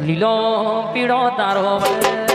લીલો પીળો તારો વડલાનો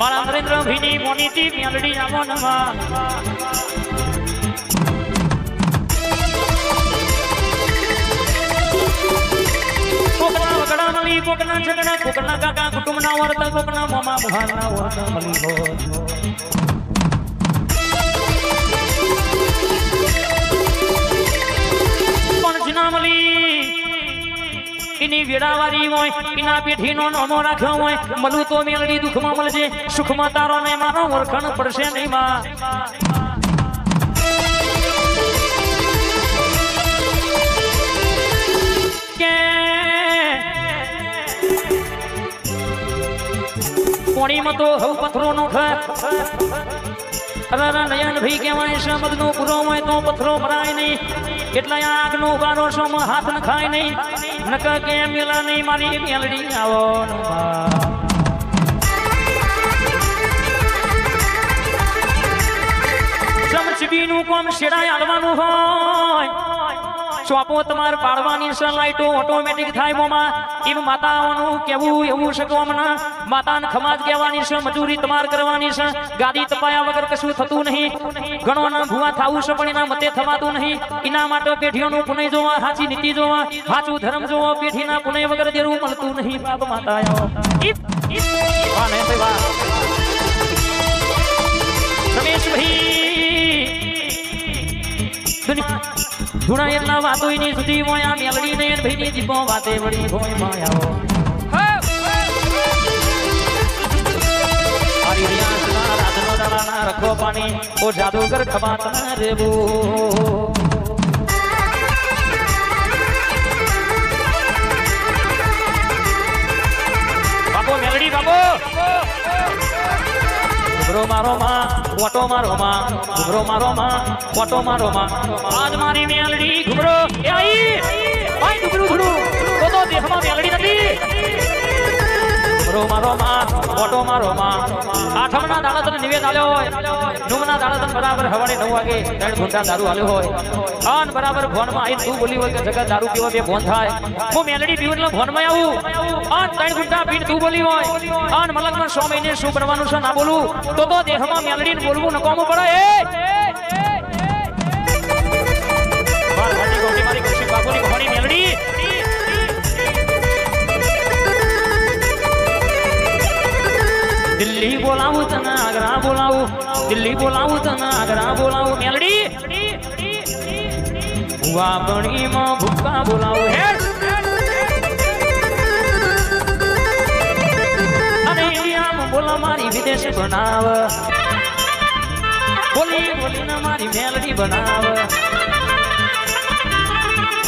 મારા નરેન્દ્ર ભીની મોનીતી મેલડી કોકના વગડા મળી, કોકના ઝગડા કોકના કાકા કુટુંબના વર્તા, કોકના મામા મુહારના વર્તા મળી હો એની વેડાવારી હોય એના પેઠીનો નામો રાખ્યો હોય મલું તો મેલડી દુઃખમાં મળશે સુખમાં તારો ને મારો ઓળખાણ પડશે નહીં માં કે કોણીમાં તો હવ પથરો નો અરે નયન ભાઈ કહેવાય સમજ નો પૂરો હોય તો પથરો ભરાય નહીં. એટલે આગનો નું છો માં હાથ ન ખાય નહીં. નક કે મેલા નહીં, મારી મેલડી આવો ચમચબીનું કોમ શેડાય હાલવાનું હોય. ચોપો તમાર પાડવાની લાઈટો ઓટોમેટિક થાય મોમાં. એમ માતાઓનું કેવું એવું છે કોમના માતાને ખમાજ કહેવાની છે, મજૂરી તમાર કરવાની છે. ગાદી તપાયા વગર કશું થતું નહીં. ઘણો ના ભૂવા થાવું છે, પણ એના મતે થવાતું નહીં. એના માટે પેઢીઓનું પુનઃ જોવા સાચી નીતિ જોવા સાચું ધર્મ જોવા, પેઢીના પુનઃ વગર દેવું મળતું નહીં, બાપ માતાઓ. રમેશભાઈ. ધૂણા એટલા વાતો ની સુધી મોયા મેલડી ને ભાઈ ની જીપો વાતે વળી હોય માયાઓ. રખો પાણી, ઓ જાદુગર ખબાત રેવું. બાપો, મેલડી બાપો! ઘુઘરો મારો માં ઓટો મારો માં ઘુઘરો મારો માં ઓટો મારો માં આજ મારી મેલડી ઘુઘરો. એ આઈ ભાઈ, ઘુઘરું તો તો દેહમાં મેલડી નથી. ઘુઘરો મારો માં રોમા મારો માં. આઠમના દાડા તને નિવેદ આલ્યો હોય. નવમના દાડા તને બરાબર હવાડે નવ વાગે ત્રણ ઘૂંટા દારૂ આલ્યો હોય. અન બરાબર ભોનમાં આવીને તું બોલી હોય કે જગત દારૂ પીવો બે ભોન થાય. હું મેલડી પીવું એટલે ભોનમાં આવું. અન ત્રણ ઘૂંટા પીને તું બોલી હોય. અન મલકમાં સો મહિને શું બનવાનું છે ના બોલું? તો તો દેહમાં મેલડીને બોલવું નકામું પડે. એ! બોલાવું તને આગ્રા બોલાવું, દિલ્હી બોલાવું તને આગ્રા બોલાવું. મેલડી? વાપણીમાં ભૂકા બોલાવું. હે? અને ઇન્ડિયામાં બોલા મારી વિદેશ બનાવ. બોલી બોલીને મારી મેલડી બનાવ.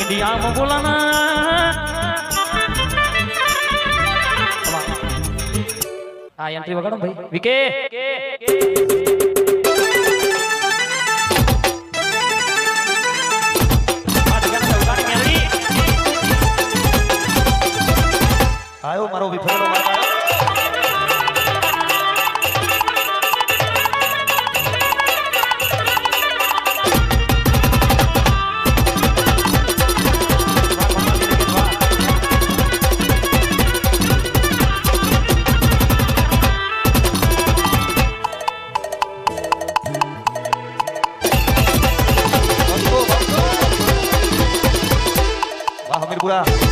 ઇન્ડિયામાં બોલાના આ એન્ટ્રી વગાડો ભાઈ. વિકે. Sakura.